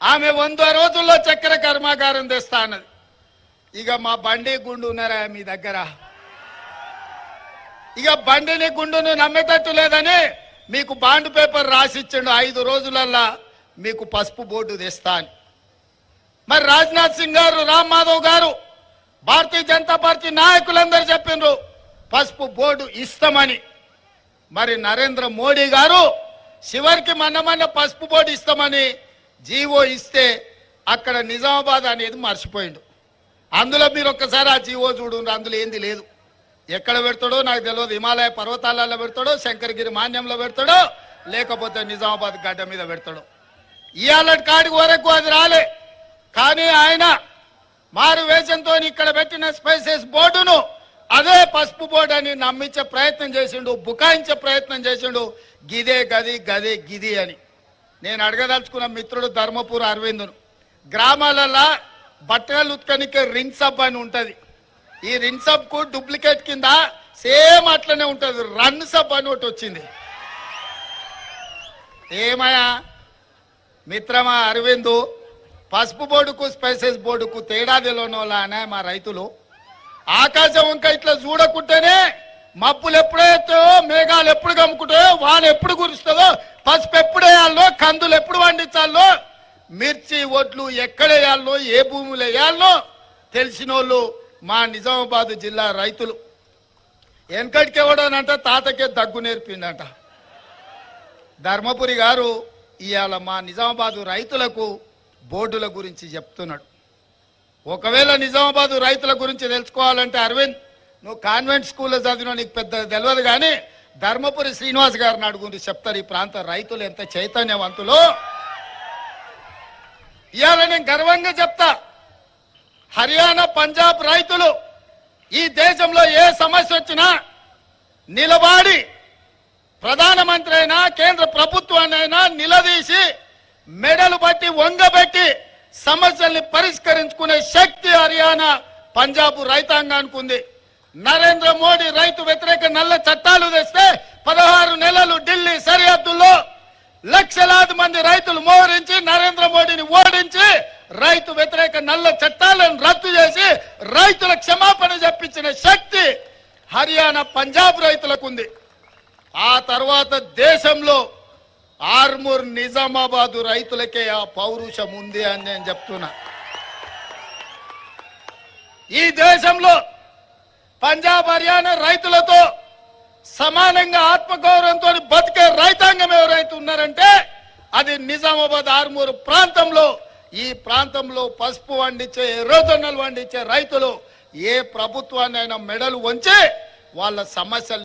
ఆమె వంద రోజుల్లో చక్కెర కర్మాగారం తెస్తా అన్నది ఇక మా బండి గుండు ఉన్నారా మీ దగ్గర? ఇక బండిని గుండును నమ్మేటట్టు లేదని మీకు బాండ్ పేపర్ రాసిచ్చిండు ఐదు రోజులల్లా మీకు పసుపు బోర్డు తెస్తా అని మరి రాజ్నాథ్ సింగ్ గారు రామ్ మాధవ్ గారు భారతీయ జనతా పార్టీ నాయకులందరూ చెప్పిండ్రు పసుపు బోర్డు ఇస్తామని. మరి నరేంద్ర మోడీ గారు చివరికి మన్నమన్న పసుపు బోర్డు ఇస్తామని జీవో ఇస్తే అక్కడ నిజామాబాద్ అనేది మర్చిపోయిండు. అందులో మీరు ఒక్కసారి ఆ జీవో చూడండి అందులో ఏంది లేదు. ఎక్కడ పెడతాడో నాకు తెలియదు. హిమాలయ పర్వతాలలో పెడతాడో శంకరగిరి మాన్యంలో పెడతాడో లేకపోతే నిజామాబాద్ గడ్డ మీద పెడతాడో. ఇవాళ కాడికి వరకు అది రాలే. కానీ ఆయన మారు వేషంతో ఇక్కడ పెట్టిన స్పైసెస్ బోర్డును అదే పసుపు బోర్డు అని నమ్మించే ప్రయత్నం చేసిండు బుకాయించే ప్రయత్నం చేసిండు. గిదే గది గదే గిది అని. నేను అడగదలుచుకున్న మిత్రుడు ధర్మపూర్ అరవిందును. గ్రామాలలో బట్టలు ఉత్కనికే రిన్ సబ్ అని ఉంటుంది. ఈ రిన్కు డూప్లికేట్ కింద సేమ్ అట్లనే ఉంటుంది. రన్ సబ్ అని ఒకటి వచ్చింది. ఏమయా మిత్రమా అరవిందు పసుపు బోర్డుకు స్పైసెస్ బోర్డుకు తేడా అనే మా రైతులు. ఆకాశం ఇంకా ఇట్లా చూడకుంటేనే మబ్బులు ఎప్పుడైతాయో మేఘాలు ఎప్పుడు కమ్ముకుంటాయో వాన ఎప్పుడు కురుస్తుందో పసుపు ఎప్పుడు వేయాలో కందులు ఎప్పుడు పండించాలో మిర్చి ఒడ్లు ఎక్కడేయాలో ఏ భూములు వేయాలో తెలిసిన వాళ్ళు మా నిజామాబాద్ జిల్లా రైతులు. వెనకటికి ఎవడనంట తాతకే దగ్గు నేర్పిండంట. ధర్మపురి గారు ఇవాళ మా నిజామాబాదు రైతులకు బోర్డుల గురించి చెప్తున్నాడు. ఒకవేళ నిజామాబాదు రైతుల గురించి తెలుసుకోవాలంటే అరవింద్ నువ్వు కాన్వెంట్ స్కూల్లో చదివిన నీకు పెద్ద తెలియదు కానీ ధర్మపురి శ్రీనివాస్ గారిని అడుగుండి చెప్తారు ఈ ప్రాంత రైతులు ఎంత చైతన్యవంతులో? ఇవాళ నేను గర్వంగా చెప్తా. హర్యానా పంజాబ్ రైతులు ఈ దేశంలో ఏ సమస్య వచ్చినా నిలబడి ప్రధానమంత్రి అయినా కేంద్ర ప్రభుత్వాన్ని అయినా నిలదీసి మెడలు బట్టి వంగబెట్టి సమస్యల్ని పరిష్కరించుకునే శక్తి హర్యానా పంజాబ్ రైతాంగానికి ఉంది. నరేంద్ర మోడీ రైతు వ్యతిరేక నల్ల చట్టాలు తెస్తే పదహారు నెలలు ఢిల్లీ సరిహద్దుల్లో లక్షలాది మంది రైతులు మోహరించి నరేంద్ర మోడీని ఓడించి రైతు వ్యతిరేక నల్ల చట్టాలను రద్దు చేసి రైతుల క్షమాపణ చెప్పించిన శక్తి హర్యానా పంజాబ్ రైతులకు ఉంది ఆ తర్వాత దేశంలో ఆర్మూర్ నిజామాబాదు రైతులకే ఆ పౌరుషం ఉంది అని నేను చెప్తున్నా. ఈ దేశంలో పంజాబ్ హర్యానా రైతులతో సమానంగా ఆత్మగౌరవంతో బతికే రైతాంగం ఎవరైతే ఉన్నారంటే అది నిజామాబాద్ ఆర్మూరు ప్రాంతంలో ఈ ప్రాంతంలో పసుపు వండించే ఎర్రజొన్నలు వండించే రైతులు ఏ ప్రభుత్వాన్ని అయినా మెడలు వంచి వాళ్ళ సమస్యలు